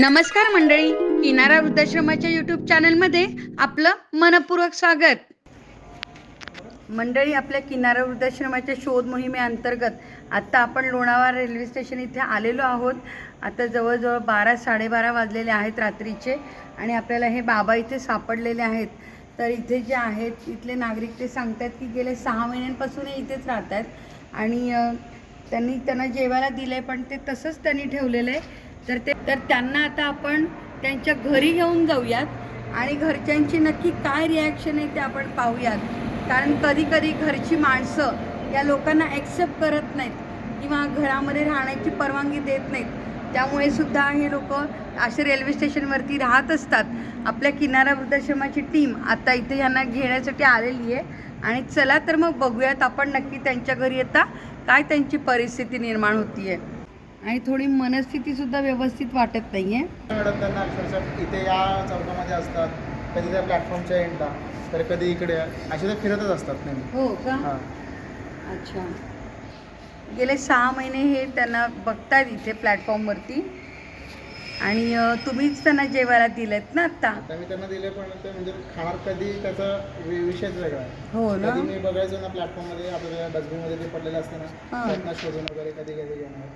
नमस्कार मंडळी किनारा वृद्धाश्रमाच्या यूट्यूब चॅनलमध्ये आपलं मनपूर्वक स्वागत. मंडळी आपल्या किनारा वृद्धाश्रमाच्या शोध मोहिमेअंतर्गत आत्ता आपण लोणावळा रेल्वे स्टेशन इथे आलेलो आहोत. आता जवळजवळ बारा साडेबारा वाजलेले आहेत रात्रीचे आणि आपल्याला हे बाबा इथे सापडलेले आहेत. तर इथे जे आहेत इथले नागरिक ते सांगतात की गेले सहा महिन्यांपासून हे इथेच राहतात आणि त्यांनी त्यांना जेवायला दिलं आहे पण ते तसंच त्यांनी ठेवलेलं आहे. तर ते तर त्यांना आता आपण त्यांच्या घरी घेऊन जाऊयात आणि घरच्यांची नक्की काय रिॲक्शन आहे ते आपण पाहूयात. कारण कधी कधी घरची माणसं या लोकांना ॲक्सेप्ट करत नाहीत किंवा घरामध्ये राहण्याची परवानगी देत नाहीत. त्यामुळे सुद्धा हे लोक असे रेल्वे स्टेशनवरती राहत असतात. आपल्या किनारा वृद्धाश्रमाची टीम आता इथे यांना घेण्यासाठी आलेली आहे आणि चला तर मग बघूयात आपण नक्की त्यांच्या घरी येता काय त्यांची परिस्थिती निर्माण होती आहे आणि थोडी मनस्थिती सुद्धा व्यवस्थित वाटत नाहीये. मॅडम त्यांना अक्षरशः इथे या चौकामध्ये असतात कधी त्या प्लॅटफॉर्मच्या एंडला तर कधी इकडे असे ते फिरतच असतात नेहमी. हो का? हां. अच्छा. गेले सहा महिने हे त्यांना बघतायत इथे प्लॅटफॉर्मवरती आणि अं, तुम्हीच त्यांना जेवायला दिलेत ना आत्ता आता मी त्यांना दिले पण ते म्हणजे खाणार कधी त्याचा वि- विषयच वेगळा आहे. हो ना? कधी मी बघायचो ना प्लॅटफॉर्ममध्ये आपल्याला डस्टबिनमध्ये ते पडलेले असते ना हां. त्यातनं शोधून वगैरे कधी कधी घेणार.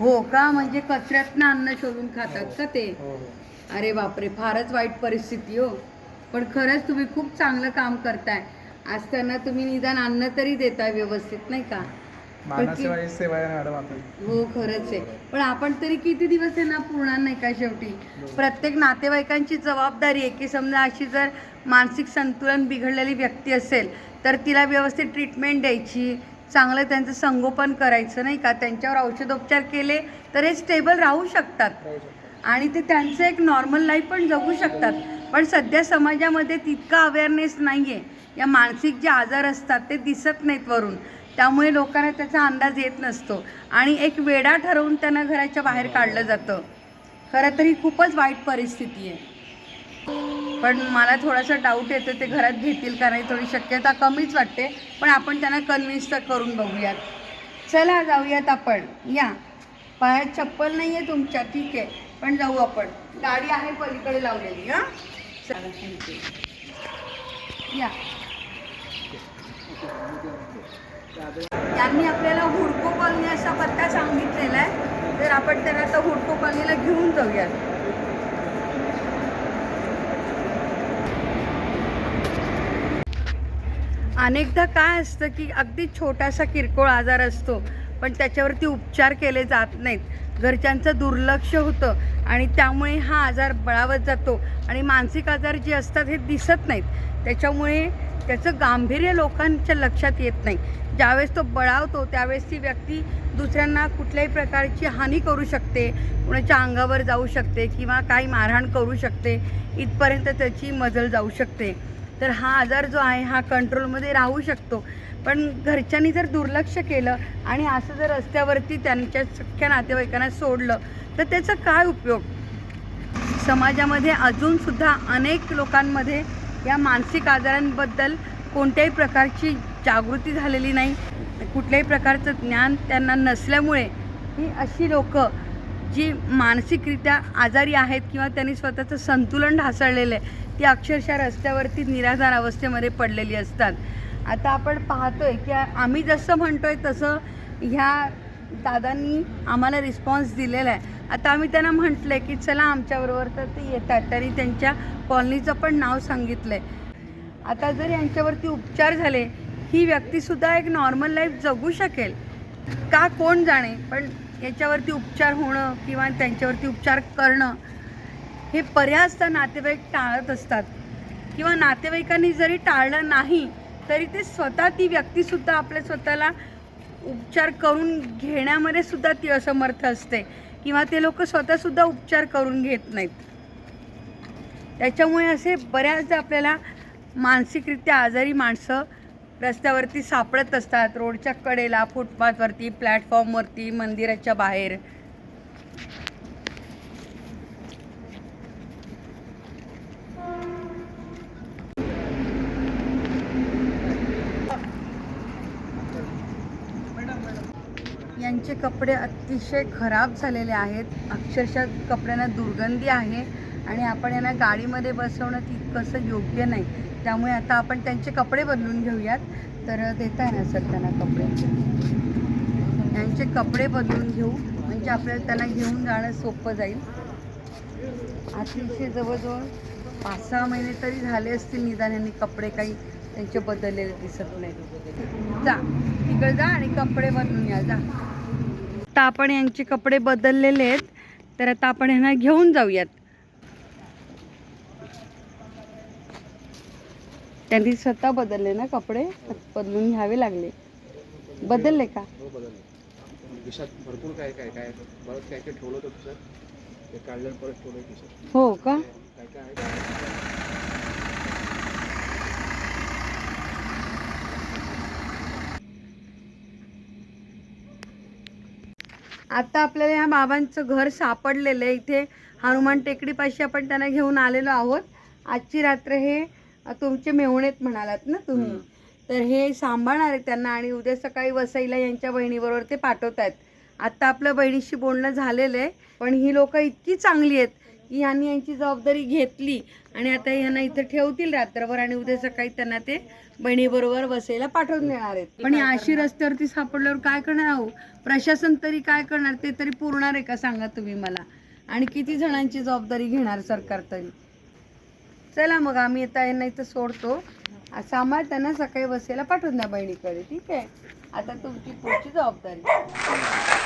हो का? म्हणजे कचऱ्यातनं अन्न शोधून खातात का ते? हो हो. अरे बापरे फारच वाईट परिस्थिती हो. पण खरंच तुम्ही खूप चांगलं काम करताय. आज त्यांना तुम्ही निदान अन्न तरी देताय व्यवस्थित नाही का? मानसेवाची सेवा आहे मॅडम आपण हो खरंच आहे. पण आपण तरी किती दिवस त्यांना पुरणार नाही का शेवटी? प्रत्येक नातेवाईकांची जबाबदारी आहे की समजा अशी जर मानसिक संतुलन बिघडलेली व्यक्ती असेल तर तिला व्यवस्थित ट्रीटमेंट द्यायची चांगलं त्यांचं संगोपन करायचं नाही का? त्यांच्यावर औषधोपचार केले तर हे स्टेबल राहू शकतात. आणि ते त्यांचं एक नॉर्मल लाईफ पण जगू शकतात. पण सध्या समाजामध्ये तितका अवेअरनेस नाही आहे या मानसिक जे आजार असतात ते दिसत नाहीत वरून. त्यामुळे लोकांना त्याचा अंदाज येत नसतो. आणि एक वेडा ठरवून त्यांना घराच्या बाहेर काढलं जातं. खरं तर ही खूपच वाईट परिस्थिती आहे. पण मला थोडासा डाऊट येतो ते घरात घेतील का नाही थोडी शक्यता कमीच वाटते. पण आपण त्यांना कन्व्हिन्स तर करून बघूयात. चला जाऊयात आपण. या. पायात चप्पल नाही आहे तुमच्या ठीक आहे. पण जाऊ आपण. गाडी आहे पलीकडे लावलेली हां? चला थँक्यू या. त्यांनी आपल्याला हुडको कॉलनी असा पत्ता सांगितलेला आहे. तर आपण त्यांना आता हुडको कॉलनीला घेऊन जाऊयात. अनेकदा काय असतं की अगदी छोटासा किरकोळ आजार असतो पण त्याच्यावरती उपचार केले जात नाहीत. घरच्यांचं दुर्लक्ष होतं आणि त्यामुळे हा आजार बळावत जातो आणि मानसिक आजार जे असतात हे दिसत नाहीत. त्याच्यामुळे त्याचं गांभीर्य लोकांच्या लक्षात येत नाही. ज्यावेळेस तो बळावतो त्यावेळेस ती व्यक्ती दुसऱ्यांना कुठल्याही प्रकारची हानी करू शकते कुणाच्या अंगावर जाऊ शकते किंवा काही मारहाण करू शकते. इथपर्यंत त्याची मजल जाऊ शकते. तर हा आजार जो आहे हा कंट्रोलमध्ये राहू शकतो. पण घरच्यांनी जर दुर्लक्ष केलं आणि असं जर रस्त्यावरती त्यांच्या सख्या नातेवाईकांना सोडलं तर त्याचा काय उपयोग? समाजामध्ये अजूनसुद्धा अनेक लोकांमध्ये या मानसिक आजारांबद्दल कोणत्याही प्रकारची जागृती झालेली नाही. कुठल्याही प्रकारचं ज्ञान त्यांना नसल्यामुळे ही अशी लोकं जी मानसिकरित्या आजारी आहेत किंवा त्यांनी स्वतःचं संतुलन ढासळलेलं आहे ती अक्षरशः रस्त्यावरती निराधार अवस्थेमध्ये पडलेली असतात. आता आपण पाहतोय की आम्ही जसं म्हणतोय तसं ह्या दादांनी आम्हाला रिस्पॉन्स दिलेला आहे. आता आम्ही त्यांना म्हटलं आहे की चला आमच्याबरोबर तर ते येतात. त्यांनी त्यांच्या कॉलनीचं पण नाव सांगितलं आहे आता जर यांच्यावरती उपचार झाले ही व्यक्तीसुद्धा एक नॉर्मल लाईफ जगू शकेल. का कोण जाणे? पण याच्यावरती उपचार होणं किंवा त्यांच्यावरती उपचार करणं हे बऱ्याचदा नातेवाईक टाळत असतात. किंवा नातेवाईकांनी जरी टाळलं नाही तरी ते स्वतः ती व्यक्तीसुद्धा आपल्या स्वतःला उपचार करून घेण्यामध्ये सुद्धा ती असमर्थ असते. किंवा ते लोक स्वतःसुद्धा उपचार करून घेत नाहीत. त्याच्यामुळे असे बऱ्याचदा आपल्याला मानसिकरित्या आजारी माणसं रस्त्यावरती सापडत असतात. रोडच्या कडेला फुटपाथवरती प्लॅटफॉर्मवरती मंदिराच्या बाहेर. यांचे कपडे अतिशय खराब झालेले आहेत. अक्षरशः कपड्यांना दुर्गंधी आहे. आणि आपण यांना गाडीमध्ये बसवणं तितकंसं योग्य नाही. त्यामुळे आता आपण त्यांचे कपडे बदलून घेऊयात. तर देता येणार सर त्यांना कपडे. यांचे कपडे बदलून घेऊ. म्हणजे आपल्याला त्यांना घेऊन जाणं सोपं जाईल. अतिशय जवळजवळ पाच सहा महिने तरी झाले असतील निदान यांनी कपडे काही त्यांचे बदललेले दिसत नाही जा तिकडे जा आणि कपडे बदलून या जा. आता आपण यांचे कपडे बदललेले आहेत. तर आता आपण यांना घेऊन जाऊयात. त्यांनी स्वतः बदलले ना कपडे? बदलून घ्यावे लागले. बदलले का? हो भरपूर काय काय काय बरंच काय काय ठेवलं होतं ते काढलं परत ठेवलं हो का? काय काय आता आपल्याला ह्या बाबांचं घर सापडलेलं आहे. इथे हनुमान टेकडीपाशी आपण त्यांना घेऊन आलेलो आहोत. आजची रात्र हे तुमचे मेहुणेत म्हणालात ना तुम्ही. तर हे सांभाळणार आहे त्यांना आणि उद्या सकाळी वसईला यांच्या बहिणीबरोबर ते पाठवत आहेत आत्ता आपल्या बहिणीशी बोलणं झालेलं आहे पण ही लोक इतकी चांगली आहेत की ह्यांनी यांची जबाबदारी घेतली आणि आता ह्यांना इथं ठेवतील रात्रभर आणि उद्या सकाळी त्यांना ते बहिणीबरोबर वसईला पाठवून देणार आहेत. पण ही अशी रस्त्यावरती सापडल्यावर काय करणार आहो? प्रशासन तरी काय करणार? ते तरी पुरणार आहे का? सांगा तुम्ही मला. आणि किती जणांची जबाबदारी घेणार सरकार तरी? चला मग आम्ही आता यांना इथं सोडतो. सांभाळताना सांभाळ त्यांना सकाळी बसायला पाठवून द्या बहिणीकडे ठीक आहे? आता तुमची पुढची जबाबदारी.